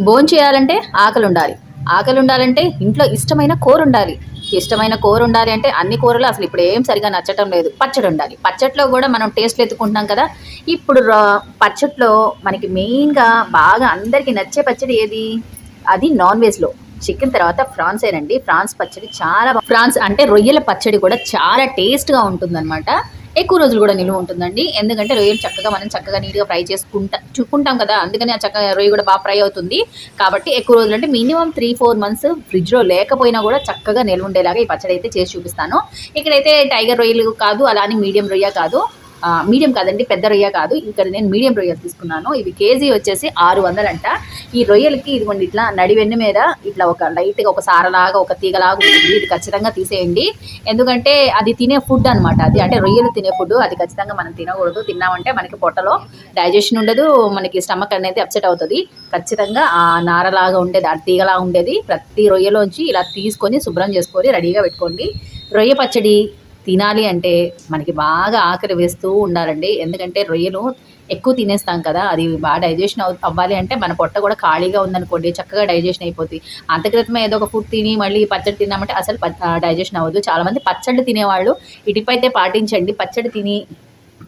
భోంచేయాలంటే ఆకలి ఉండాలి ఆకలి ఉండాలంటే ఇంట్లో ఇష్టమైన కూర ఉండాలి ఇష్టమైన కూర ఉండాలి అంటే అన్ని కూరలు అసలు ఇప్పుడు ఏం సరిగా నచ్చటం లేదు. పచ్చడి ఉండాలి పచ్చట్లో కూడా మనం టేస్ట్లు ఎత్తుకుంటున్నాం కదా. ఇప్పుడు రా- మనకి మెయిన్గా బాగా అందరికీ నచ్చే పచ్చడి ఏది? అది నాన్ వెజ్లో. చికెన్ తర్వాత ఫ్రాన్స్ ఏనండి ఫ్రాన్స్ పచ్చడి చాలా ఫ్రాన్స్ అంటే రొయ్యల పచ్చడి కూడా చాలా టేస్ట్గా ఉంటుందన్నమాట. ఎక్కువ రోజులు కూడా నిలువ ఉంటుందండి. ఎందుకంటే రొయ్యలు చక్కగా మనం చక్కగా నీట్గా ఫ్రై చేసుకుంటా చూసుకుంటాం కదా. అందుకని ఆ చక్కగా రొయ్య కూడా బాగా ఫ్రై అవుతుంది. కాబట్టి ఎక్కువ రోజులు అంటే మినిమం త్రీ ఫోర్ మంత్స్ ఫ్రిడ్జ్లో లేకపోయినా కూడా చక్కగా నిల్వ ఉండేలాగా ఈ పచ్చడి అయితే చేసి చూపిస్తాను. ఇక్కడైతే టైగర్ రొయ్యలు కాదు అలా అని మీడియం రొయ్య కాదు. మీడియం కాదండి పెద్ద రొయ్య కాదు. ఇక్కడ నేను మీడియం రొయ్యలు తీసుకున్నాను. ఇవి కేజీ వచ్చేసి ఆరు వందలంట ఈ రొయ్యలకి ఇదిగోండి ఇట్లా నడివెన్ను మీద ఇట్లా ఒక లైట్గా ఒక సారలాగా ఒక తీగలాగా ఉంటుంది. ఇది ఖచ్చితంగా తీసేయండి. ఎందుకంటే అది తినే ఫుడ్ అన్నమాట అది. అంటే రొయ్యలు తినే ఫుడ్ అది ఖచ్చితంగా మనం తినకూడదు. తిన్నామంటే మనకి పొట్టలో డైజెషన్ ఉండదు మనకి స్టమక్ అనేది అప్సెట్ అవుతుంది. ఖచ్చితంగా ఆ నారలాగా ఉండేది ఆ తీగలా ఉండేది. ప్రతి రొయ్యలోంచి ఇలా తీసుకొని శుభ్రం చేసుకొని రెడీగా పెట్టుకోండి. రొయ్య పచ్చడి తినాలి అంటే మనకి బాగా ఆకలి వేస్తూ ఉండాలండి. ఎందుకంటే రొయ్యలు ఎక్కువ తినేస్తాం కదా అది బాగా డైజెషన్ అవ్ అవ్వాలి అంటే మన పొట్ట కూడా ఖాళీగా ఉందనుకోండి చక్కగా డైజెషన్ అయిపోతుంది అంతక్రితమే ఏదో ఒక ఫుడ్ తిని మళ్ళీ పచ్చడి తిన్నామంటే అసలు డైజెషన్ అవ్వదు. చాలామంది పచ్చళ్ళు తినేవాళ్ళు. ఇటుపైతే పాటించండి పచ్చడి తిని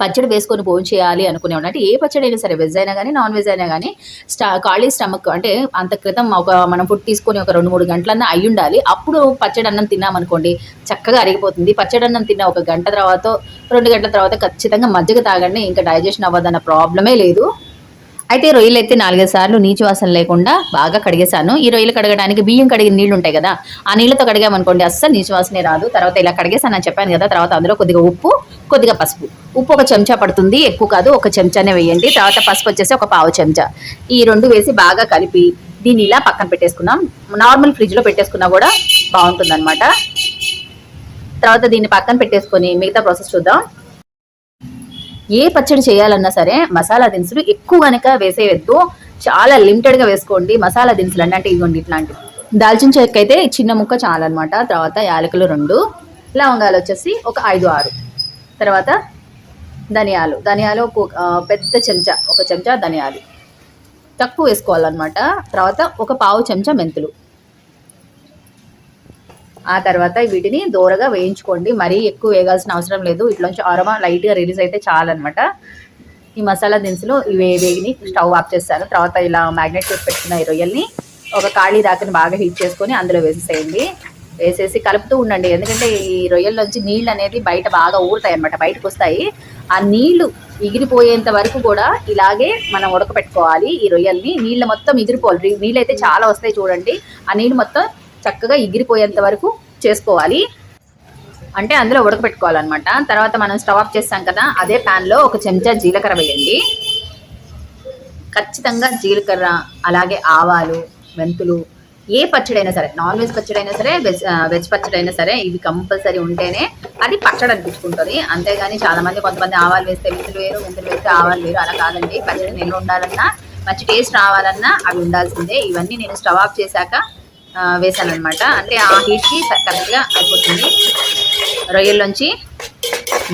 పచ్చడి వేసుకొని భోజనం చేయాలి అనుకునేవాడు అంటే ఏ పచ్చడి అయినా సరే వెజ్ అయినా కానీ నాన్ వెజ్ అయినా కానీ స్టా ఖాళీ స్టమక్ అంటే అంత క్రితం ఒక మనం ఫుడ్ తీసుకొని ఒక రెండు మూడు గంటలన్నా అయి ఉండాలి. అప్పుడు పచ్చడి అన్నం తిన్నామనుకోండి చక్కగా అరిగిపోతుంది. పచ్చడి అన్నం తిన్న ఒక గంట తర్వాత రెండు గంటల తర్వాత ఖచ్చితంగా మజ్జిగ తాగండి ఇంకా డైజెషన్ అవ్వదన్న ప్రాబ్లమే లేదు. అయితే రొయ్యలు అయితే నాలుగైదు సార్లు నీచు వాసన లేకుండా బాగా కడిగేశాను. ఈ రొయ్యలు కడగడానికి బియ్యం కడిగిన నీళ్ళు ఉంటాయి కదా ఆ నీళ్ళతో కడిగామనుకోండి అస్సలు నీచు వాసనే రాదు. తర్వాత ఇలా కడిగేసాను అని చెప్పాను కదా తర్వాత అందులో కొద్దిగా ఉప్పు కొద్దిగా పసుపు. ఉప్పు ఒక చెంచా పడుతుంది ఎక్కువ కాదు ఒక చెంచానే వేయండి. తర్వాత పసుపు వచ్చేసి ఒక పావు చెంచా. ఈ రెండు వేసి బాగా కలిపి దీన్ని ఇలా పక్కన పెట్టేసుకున్నాం నార్మల్ ఫ్రిడ్జ్లో పెట్టేసుకున్నా కూడా బాగుంటుంది తర్వాత దీన్ని పక్కన పెట్టేసుకొని మిగతా ప్రాసెస్ చూద్దాం. ఏ పచ్చడి చేయాలన్నా సరే మసాలా దినుసులు ఎక్కువ కనుక వేసేయద్దు. చాలా లిమిటెడ్గా వేసుకోండి. మసాలా దినుసులు అంటే అంటే ఇదిగోండి ఇట్లాంటివి దాల్చిన చెక్క అయితే చిన్న ముక్క చాలన్నమాట. తర్వాత యాలకులు రెండు. లవంగాలు వచ్చేసి ఒక ఐదు ఆరు. తర్వాత ధనియాలు. ధనియాలు ఒక పెద్ద చెంచా. ఒక చెంచా ధనియాలు. తక్కువ వేసుకోవాలన్నమాట. తర్వాత ఒక పావు చెంచా మెంతులు. ఆ తర్వాత వీటిని దూరగా వేయించుకోండి. మరీ ఎక్కువ వేగాల్సిన అవసరం లేదు. ఇట్లోంచి అరమ లైట్గా రిలీజ్ అయితే చాలన్నమాట. ఈ మసాలా దినుసులు ఇవి వేగిని స్టవ్ ఆఫ్ చేస్తాను తర్వాత ఇలా మ్యాగ్నెట్ చేసి పెట్టుకున్న ఈ రొయ్యల్ని ఒక ఖాళీ దాకని బాగా హీట్ చేసుకొని అందులో వేసేసేయండి. వేసేసి కలుపుతూ ఉండండి. ఎందుకంటే ఈ రొయ్యల్లోంచి నీళ్ళు అనేది బయట బాగా ఊరుతాయి అన్నమాట బయటకు వస్తాయి ఆ నీళ్ళు ఎగిరిపోయేంత వరకు కూడా ఇలాగే మనం ఉడకపెట్టుకోవాలి ఈ రొయ్యల్ని. నీళ్ళు మొత్తం ఎగిరిపోవాలి నీళ్ళు అయితే చాలా వస్తాయి చూడండి. ఆ నీళ్ళు మొత్తం చక్కగా ఎగిరిపోయేంత వరకు చేసుకోవాలి. అంటే అందులో ఉడకపెట్టుకోవాలన్నమాట తర్వాత మనం స్టవ్ ఆఫ్ చేస్తాం కదా అదే ప్యాన్లో ఒక చెంచా జీలకర్ర వేయండి. ఖచ్చితంగా జీలకర్ర అలాగే ఆవాలు మెంతులు ఏ పచ్చడైనా సరే నాన్ వెజ్ పచ్చడి అయినా సరే వెజ్ వెజ్ పచ్చడైనా సరే ఇవి కంపల్సరీ ఉంటేనే అది పచ్చడి అనిపించుకుంటుంది. అంతేగాని చాలా మంది కొంతమంది ఆవాలు వేస్తే మెంతులు వేరు మెంతులు వేస్తే ఆవాలు వేరు అలా కాదండి. పచ్చడి నిల్వ ఉండాలన్నా మంచి టేస్ట్ రావాలన్నా అవి ఉండాల్సిందే. ఇవన్నీ నేను స్టవ్ ఆఫ్ చేశాక వేసాను అనమాట అంటే ఆ హీట్కి కరెక్ట్గా అయిపోతుంది. రొయ్యల్లోంచి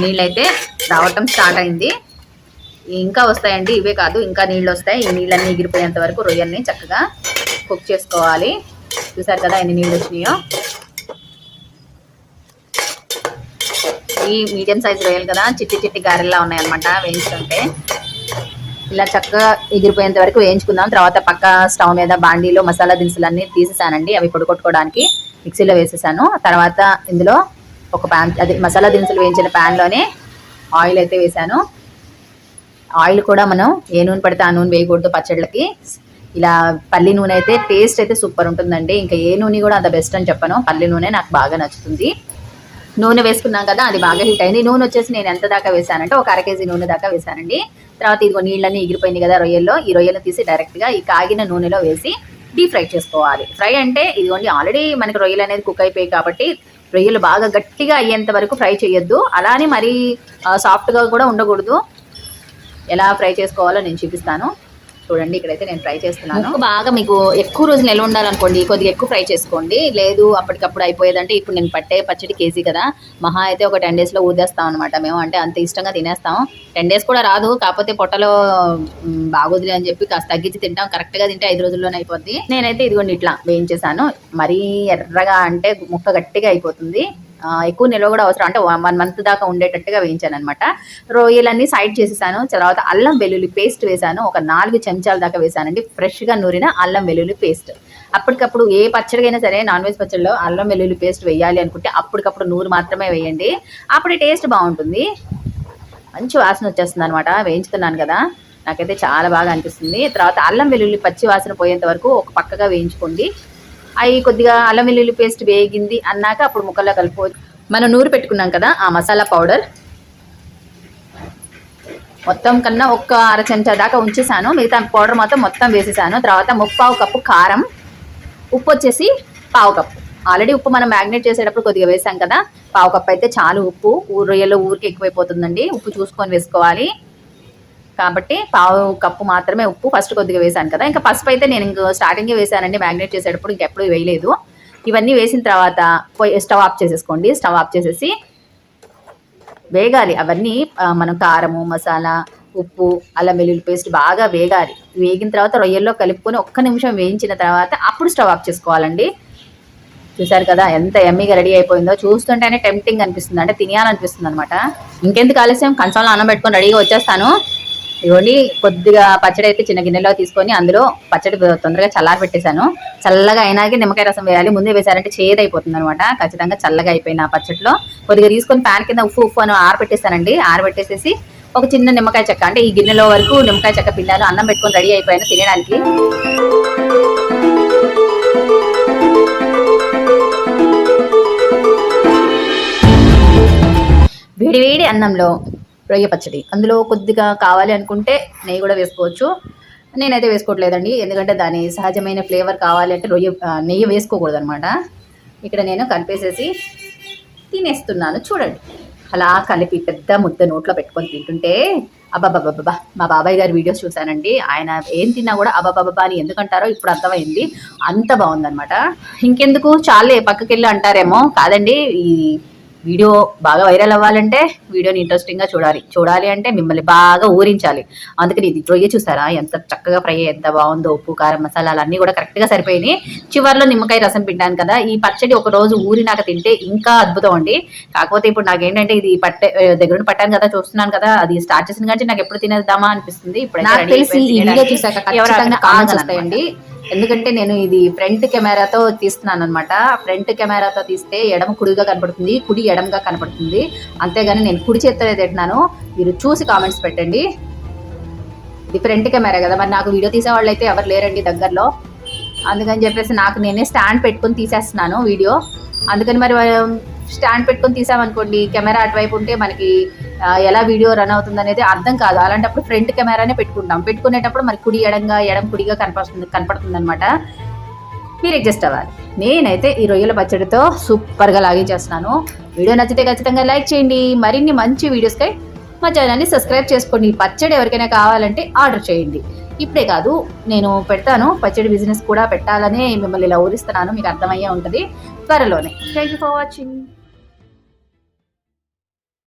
నీళ్ళైతే రావటం స్టార్ట్ అయింది. ఇంకా వస్తాయండి ఇవే కాదు ఇంకా నీళ్ళు వస్తాయి. ఈ నీళ్ళన్నీ ఎగిరిపోయేంత వరకు రొయ్యల్ని చక్కగా కుక్ చేసుకోవాలి. చూసారు కదా ఎన్ని నీళ్ళు వచ్చినాయో. ఈ మీడియం సైజ్ రొయ్యలు కదా చిట్టి చిట్టి గారెల్లా ఉన్నాయన్నమాట వేయించుకుంటే. ఇలా చక్కగా ఎగిరిపోయేంత వరకు వేయించుకుందాం. తర్వాత పక్క స్టవ్ మీద బాండీలో మసాలా దినుసులన్నీ తీసేసానండి. అవి పొడిగొట్టుకోవడానికి మిక్సీలో వేసేసాను. తర్వాత ఇందులో ఒక ప్యాన్ అదే మసాలా దినుసులు వేయించిన ప్యాన్లోనే ఆయిల్ అయితే వేసాను. ఆయిల్ కూడా మనం ఏ నూనె పడితే ఆ నూనె వేయకూడదు పచ్చళ్ళకి. ఇలా పల్లి నూనె అయితే టేస్ట్ అయితే సూపర్ ఉంటుందండి. ఇంకా ఏ నూనె కూడా అంత బెస్ట్ అని చెప్పను. పల్లి నూనె నాకు బాగా నచ్చుతుంది. నూనె వేసుకున్నాం కదా అది బాగా హీట్ అయింది. నూనె వచ్చేసి నేను ఎంత దాకా వేసానంటే ఒక అర కేజీ నూనె దాకా వేసానండి. తర్వాత ఇదిగో నీళ్ళన్నీ ఎగిరిపోయింది కదా రొయ్యల్లో ఈ రొయ్యలు తీసి డైరెక్ట్గా ఈ కాగిన నూనెలో వేసి డీప్ ఫ్రై చేసుకోవాలి. ఫ్రై అంటే ఇదిగోండి ఆల్రెడీ మనకి రొయ్యలు అనేది కుక్ అయిపోయాయి కాబట్టి రొయ్యలు బాగా గట్టిగా అయ్యేంత వరకు ఫ్రై చేయొద్దు. అలానే మరీ సాఫ్ట్గా కూడా ఉండకూడదు. ఎలా ఫ్రై చేసుకోవాలో నేను చూపిస్తాను. చూడండి ఇక్కడైతే నేను ఫ్రై చేస్తున్నాను. బాగా మీకు ఎక్కువ రోజులు నిల్వ ఉండాలనుకోండి కొద్దిగా ఎక్కువ ఫ్రై చేసుకోండి. లేదు అప్పటికప్పుడు అయిపోయేదంటే ఇప్పుడు నేను పట్టే పచ్చడి కేజీ కదా. మహా అయితే ఒక టెన్ డేస్లో ఊదేస్తాం అనమాట మేము. అంటే అంత ఇష్టంగా తినేస్తాం. టెన్ డేస్ కూడా రాదు కాకపోతే పొట్టలో మ్, బాగోదులే అని చెప్పి కాస్త తగ్గించి తింటాం. కరెక్ట్గా తింటే ఐదు రోజుల్లోనే అయిపోద్ది. నేనైతే ఇదిగోండి ఇట్లా వేయించేసాను. మరీ ఎర్రగా అంటే ముక్క గట్టిగా అయిపోతుంది. ఎక్కువ నిల్వ కూడా అవసరం. అంటే వన్ మంత్ దాకా ఉండేటట్టుగా వేయించాను అనమాట రొయ్యలన్నీ సైడ్ చేసేసాను. తర్వాత అల్లం వెల్లుల్లి పేస్ట్ వేసాను. ఒక నాలుగు చెంచాల దాకా వేసానండి. ఫ్రెష్గా నూరిన అల్లం వెల్లుల్లి పేస్ట్ అప్పటికప్పుడు ఏ పచ్చడికైనా సరే నాన్ వెజ్ పచ్చడిలో అల్లం వెల్లుల్లి పేస్ట్ వేయాలి అనుకుంటే అప్పటికప్పుడు నూరు మాత్రమే వేయండి. అప్పుడే టేస్ట్ బాగుంటుంది. మంచి వాసన వచ్చేస్తుంది అనమాట వేయించుతున్నాను కదా. నాకైతే చాలా బాగా అనిపిస్తుంది. తర్వాత అల్లం వెల్లుల్లి పచ్చి వాసన పోయేంత వరకు ఒక పక్కగా వేయించుకోండి. అవి కొద్దిగా అల్లం వెల్లుల్లి పేస్ట్ వేగింది అన్నాక అప్పుడు ముక్కల్లో కలుపుకోవచ్చు మనం నూరు పెట్టుకున్నాం కదా ఆ మసాలా పౌడర్. మొత్తం కన్నా ఒక్క అర చెంచా దాకా ఉంచేసాను. మిగతా పౌడర్ మొత్తం మొత్తం వేసేసాను. తర్వాత ముప్పావు కప్పు కారం ఉప్పు వచ్చేసి పావు కప్పు. ఆల్రెడీ ఉప్పు మనం మ్యాగ్నేట్ చేసేటప్పుడు కొద్దిగా వేసాం కదా పావు కప్పు అయితే చాలు ఉప్పు. ఊరు రొయ్యలో ఊరికి ఎక్కువైపోతుందండి. ఉప్పు చూసుకొని వేసుకోవాలి. కాబట్టి పావు కప్పు మాత్రమే ఉప్పు ఫస్ట్ కొద్దిగా వేసాను కదా. ఇంకా పసుపు అయితే నేను ఇంకో స్టార్టింగే వేసానండి మ్యాగ్నేట్ చేసేటప్పుడు ఇంకెప్పుడు వేయలేదు. ఇవన్నీ వేసిన తర్వాత స్టవ్ ఆఫ్ చేసేసుకోండి. స్టవ్ ఆఫ్ చేసేసి వేగాలి. అవన్నీ మనం కారము మసాలా ఉప్పు అల్లం వెల్లుల్లి పేస్ట్ బాగా వేగాలి. వేగిన తర్వాత రొయ్యల్లో కలుపుకొని ఒక్క నిమిషం వేయించిన తర్వాత అప్పుడు స్టవ్ ఆఫ్ చేసుకోవాలండి. చూసారు కదా ఎంత ఎమ్మీగా రెడీ అయిపోయిందో. చూస్తుంటేనే టెంప్టింగ్ అనిపిస్తుంది. అంటే తినేయాలనిపిస్తుంది అనమాట ఇంకెందుకు ఆలస్యం? కంచంలో అన్నం పెట్టుకొని రెడీగా వచ్చేస్తాను. ఇవన్నీ కొద్దిగా పచ్చడి అయితే చిన్న గిన్నెలో తీసుకొని అందులో పచ్చడి తొందరగా చల్లారి పెట్టేశాను. చల్లగా అయినాక నిమ్మకాయ రసం వేయాలి. ముందే వేసారంటే చేదు అయిపోతుంది అనమాట. ఖచ్చితంగా చల్లగా అయిపోయిన ఆ పచ్చడిలో. కొద్దిగా తీసుకొని ప్యాన్ కింద ఉప్పు ఉప్పు అని ఆరబెట్టేశానండి. ఆరబెట్టేసేసి ఒక చిన్న నిమ్మకాయ చెక్క అంటే ఈ గిన్నెలో వరకు నిమ్మకాయ చెక్క పిండాను అన్నం పెట్టుకొని రెడీ అయిపోయాను తినడానికి. వేడివేడి అన్నంలో రొయ్య పచ్చడి. అందులో కొద్దిగా కావాలి అనుకుంటే నెయ్యి కూడా వేసుకోవచ్చు. నేనైతే వేసుకోవట్లేదండి. ఎందుకంటే దాని సహజమైన ఫ్లేవర్ కావాలి అంటే రొయ్య నెయ్యి వేసుకోకూడదు అనమాట ఇక్కడ నేను కలిపేసేసి తినేస్తున్నాను. చూడండి. అలా కలిపి పెద్ద ముద్ద నోట్లో పెట్టుకొని తింటుంటే అబ్బాబాబాబా మా బాబాయ్ గారి వీడియోస్ చూశానండి. ఆయన ఏం తిన్నా కూడా అబ్బాబాబా అని ఎందుకంటారో ఇప్పుడు అర్థమైంది. అంత బాగుందనమాట ఇంకెందుకు? చాలే పక్కకి వెళ్ళి అంటారేమో. కాదండి ఈ వీడియో బాగా వైరల్ అవ్వాలంటే వీడియోని ఇంట్రెస్టింగ్గా చూడాలి. చూడాలి అంటే మిమ్మల్ని బాగా ఊరించాలి. అందుకని ఇది రొయ్య చూసారా? ఎంత చక్కగా ఫ్రై ఎంత బాగుందో ఉప్పు కారం మసాలాలు అన్నీ కూడా కరెక్ట్గా సరిపోయినాయి. చివర్లో నిమ్మకాయ రసం పిండాను కదా ఈ పచ్చడి ఒక రోజు ఊరినాక తింటే ఇంకా అద్భుతం అండి. కాకపోతే ఇప్పుడు నాకేంటంటే ఇది పట్టే దగ్గర పట్టాను కదా చూస్తున్నాను కదా అది స్టార్ట్ చేసిన కానీ నాకు ఎప్పుడు తినేద్దామా అనిపిస్తుంది. ఇప్పుడు నాకు తెలిసి ఈ వీడియో చూసాక ఖచ్చితంగా comments వస్తాయండి. ఎందుకంటే నేను ఇది ఫ్రంట్ కెమెరాతో తీస్తున్నాను అనమాట ఫ్రంట్ కెమెరాతో తీస్తే ఎడమ కుడిగా కనపడుతుంది కుడి ఎడమగా కనపడుతుంది. అంతేగాని నేను కుడి చేత్తో తింటున్నాను మీరు చూసి కామెంట్స్ పెట్టండి. ఇది ఫ్రంట్ కెమెరా కదా మరి నాకు వీడియో తీసేవాళ్ళు అయితే ఎవరు లేరండి దగ్గరలో. అందుకని చెప్పేసి నాకు నేనే స్టాండ్ పెట్టుకొని తీసేస్తున్నాను వీడియో. అందుకని మరి స్టాండ్ పెట్టుకొని తీసామనుకోండి కెమెరా అటువైపు ఉంటే మనకి ఎలా వీడియో రన్ అవుతుంది అనేది అర్థం కాదు. అలాంటప్పుడు ఫ్రంట్ కెమెరానే పెట్టుకుంటాం. పెట్టుకునేటప్పుడు మరి కుడి ఎడంగా ఎడం కుడిగా కనపడుతుంది కనపడుతుంది అనమాట మీరు అడ్జస్ట్ అవ్వాలి. నేనైతే ఈ రొయ్యల పచ్చడితో సూపర్గా లాగించేస్తున్నాను వీడియో నచ్చితే ఖచ్చితంగా లైక్ చేయండి. మరిన్ని మంచి వీడియోస్కై మా ఛానల్ని సబ్స్క్రైబ్ చేసుకోండి. ఈ పచ్చడి ఎవరికైనా కావాలంటే ఆర్డర్ చేయండి. ఇప్పుడే కాదు నేను పెడతాను. పచ్చడి బిజినెస్ కూడా పెట్టాలనే మిమ్మల్ని ఇలా ఊరిస్తున్నాను. మీకు అర్థమయ్యే ఉంటుంది. త్వరలోనే. Thank you for watching